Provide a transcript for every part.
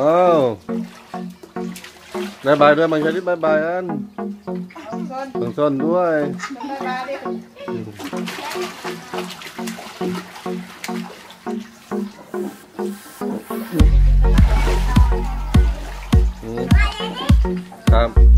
อ้าวบายบายด้วยมันจะได้บายบายอันคนต้องส้นด้วยครับ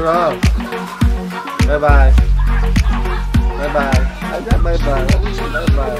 You're off. Bye bye. Bye bye. I got bye bye. Bye bye.